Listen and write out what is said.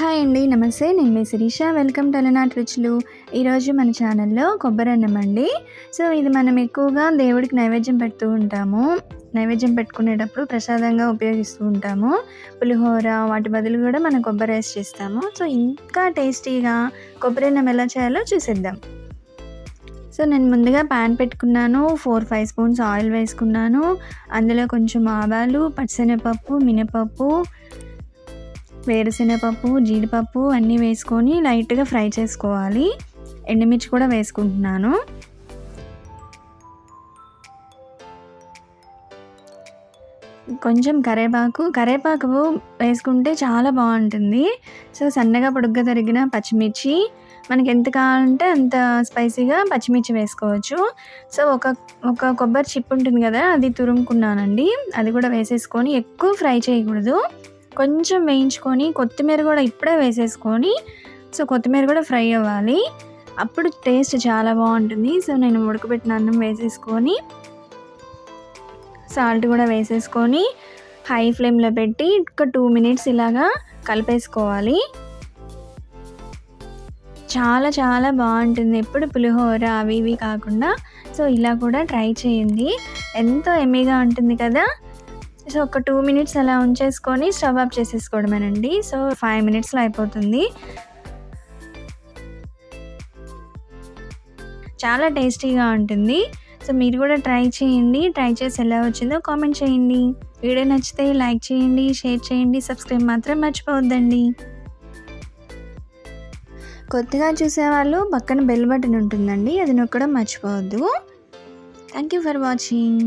Hi అండి నమస్తే. నేను మీ Sirisha. Welcome to Alanat Ruchulu. ఈరోజు మన ఛానల్లో కొబ్బరి అన్నం అండి. సో ఇది మనం ఎక్కువగా దేవుడికి నైవేద్యం పెడుతూ ఉంటాము. నైవేద్యం పెట్టుకునేటప్పుడు ప్రసాదంగా ఉపయోగిస్తూ ఉంటాము. పులిహోర వాటి బదులు కూడా మనం కొబ్బరి రైస్ చేస్తాము. సో ఇంకా టేస్టీగా కొబ్బరి అన్నం ఎలా చేయాలో చూసేద్దాం. సో నేను ముందుగా ప్యాన్ పెట్టుకున్నాను. ఫోర్ ఫైవ్ స్పూన్స్ ఆయిల్ వేసుకున్నాను. అందులో కొంచెం ఆవాలు పచ్చనపప్పు మినపప్పు వేరుశనగపప్పు జీడిపప్పు అన్నీ వేసుకొని లైట్గా ఫ్రై చేసుకోవాలి. ఎండుమిర్చి కూడా వేసుకుంటున్నాను. కొంచెం కరేపాకు కరేపాకు వేసుకుంటే చాలా బాగుంటుంది. సో సన్నగా పొడుగ్గా తరిగిన పచ్చిమిర్చి మనకి ఎంత కావాలంటే అంత స్పైసీగా పచ్చిమిర్చి వేసుకోవచ్చు. సో ఒక ఒక కొబ్బరి చిప్ ఉంటుంది కదా అది తురుముకున్నానండి. అది కూడా వేసేసుకొని ఎక్కువ ఫ్రై చేయకూడదు. కొంచెం వేయించుకొని కొత్తిమీర కూడా ఇప్పుడే వేసేసుకొని సో కొత్తిమీర కూడా ఫ్రై అవ్వాలి. అప్పుడు టేస్ట్ చాలా బాగుంటుంది. సో నేను ఉడకబెట్టిన అన్నం వేసేసుకొని సాల్ట్ కూడా వేసేసుకొని హై ఫ్లేమ్లో పెట్టి ఒక టూ మినిట్స్ ఇలాగా కలిపేసుకోవాలి. చాలా చాలా బాగుంటుంది. ఎప్పుడు పులిహోర అవి ఇవి కాకుండా సో ఇలా కూడా ట్రై చేయండి. ఎంతో ఎమ్మీగా ఉంటుంది కదా? సో ఒక టూ మినిట్స్ అలా ఉంచేసుకొని స్టవ్ ఆఫ్ చేసేసుకోవడమేనండి. సో ఫైవ్ మినిట్స్లో అయిపోతుంది. చాలా టేస్టీగా ఉంటుంది. సో మీరు కూడా ట్రై చేయండి. ట్రై చేసి ఎలా వచ్చిందో కామెంట్ చేయండి. వీడియో నచ్చితే లైక్ చేయండి షేర్ చేయండి సబ్స్క్రైబ్ మాత్రం మర్చిపోవద్దండి. కొత్తగా చూసేవాళ్ళు పక్కన బెల్ బటన్ ఉంటుందండి. అది నొక్కడం మర్చిపోవద్దు. Thank you for watching